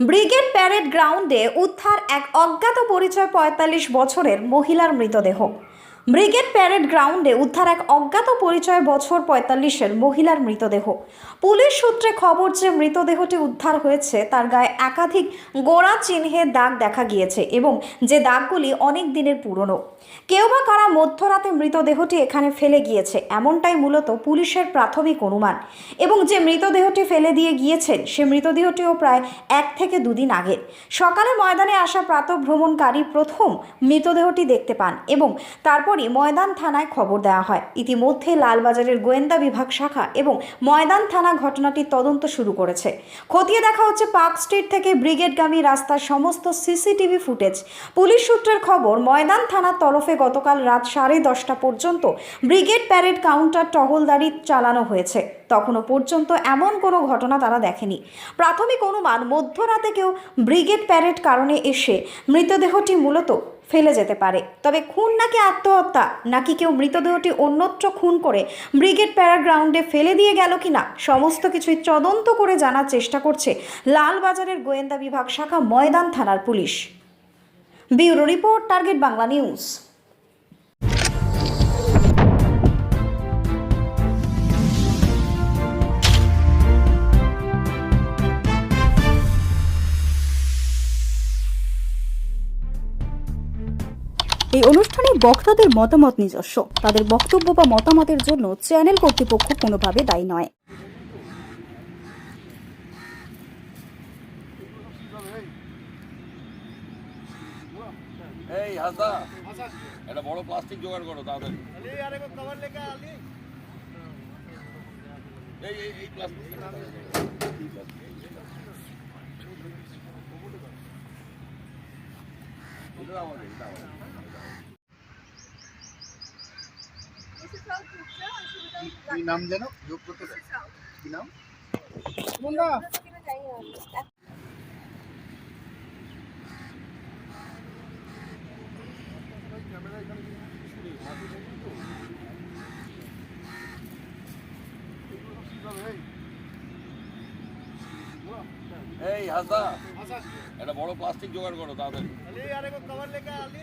Brigade parade গ্রাউন্ডে উদ্ধার এক অজ্ঞাত পরিচয় পঁয়তাল্লিশ বছরের মহিলার মৃতদেহ। ব্রিগেড প্যারেড গ্রাউন্ডে উদ্ধার এক অজ্ঞাত পরিচয় বছর পঁয়তাল্লিশের মহিলার মৃতদেহ। পুলিশ সূত্রে খবর যে মৃতদেহটি উদ্ধার হয়েছে, তার গায়ে একাধিক গোড়া চিহ্নের দাগ দেখা গিয়েছে এবং যে দাগগুলি অনেক দিনের পুরনো। কেউ বা কারা মধ্যরাতে মৃতদেহটি এখানে ফেলে গিয়েছে, এমনটাই মূলত পুলিশের প্রাথমিক অনুমান। এবং যে মৃতদেহটি ফেলে দিয়ে গিয়েছেন, সে মৃতদেহটিও প্রায় এক থেকে দুদিন আগের। সকালে ময়দানে আসা প্রাতভ্রমণকারী প্রথম মৃতদেহটি দেখতে পান এবং তারপরই ময়দান থানায় খবর দেওয়া হয়। ইতিমধ্যে লালবাজারের গোয়েন্দা বিভাগ শাখা এবং ময়দান থানা ঘটনাটির তদন্ত শুরু করেছে। খতিয়ে দেখা হচ্ছে পার্ক স্ট্রিট থেকে ব্রিগেডগামী রাস্তার সমস্ত সিসিটিভি ফুটেজ। পুলিশ সূত্রের খবর, ময়দান থানার তরফে গতকাল রাত সাড়ে দশটা পর্যন্ত ব্রিগেড প্যারেড কাউন্টার টহলদারি চালানো হয়েছে। তখনও পর্যন্ত এমন কোনো ঘটনা তারা দেখেনি। প্রাথমিক অনুমান, মধ্যরাতে কেউ ব্রিগেড প্যারেড কারণে এসে মৃতদেহটি মূলত ফেলে যেতে পারে। তবে খুন নাকি আত্মহত্যা? নাকি কেউ মৃতদেহটি অন্যত্র খুন করে ব্রিগেড প্যারাগ্রাউন্ডে ফেলে দিয়ে গেল কি না সমস্ত কিছুই তদন্ত করে জানার চেষ্টা করছে লালবাজারের গোয়েন্দা বিভাগ শাখা ময়দান থানার police. Bureau report, target Bangla news. এই অনুষ্ঠানে বক্তাদের মতামত নিজস্ব। তাদের বক্তব্য বা মতামতের জন্য চ্যানেল কর্তৃপক্ষ কোনোভাবে দায়ী নয়। এই এই প্লাস্টিক কি নাম যেন? যোগ করতে কি নাম? এই হাসদা একটা বড় প্লাস্টিক জোগাড় করো তাড়াতাড়ি এই এই এই প্লাস্টিক এটা আমাদের এটা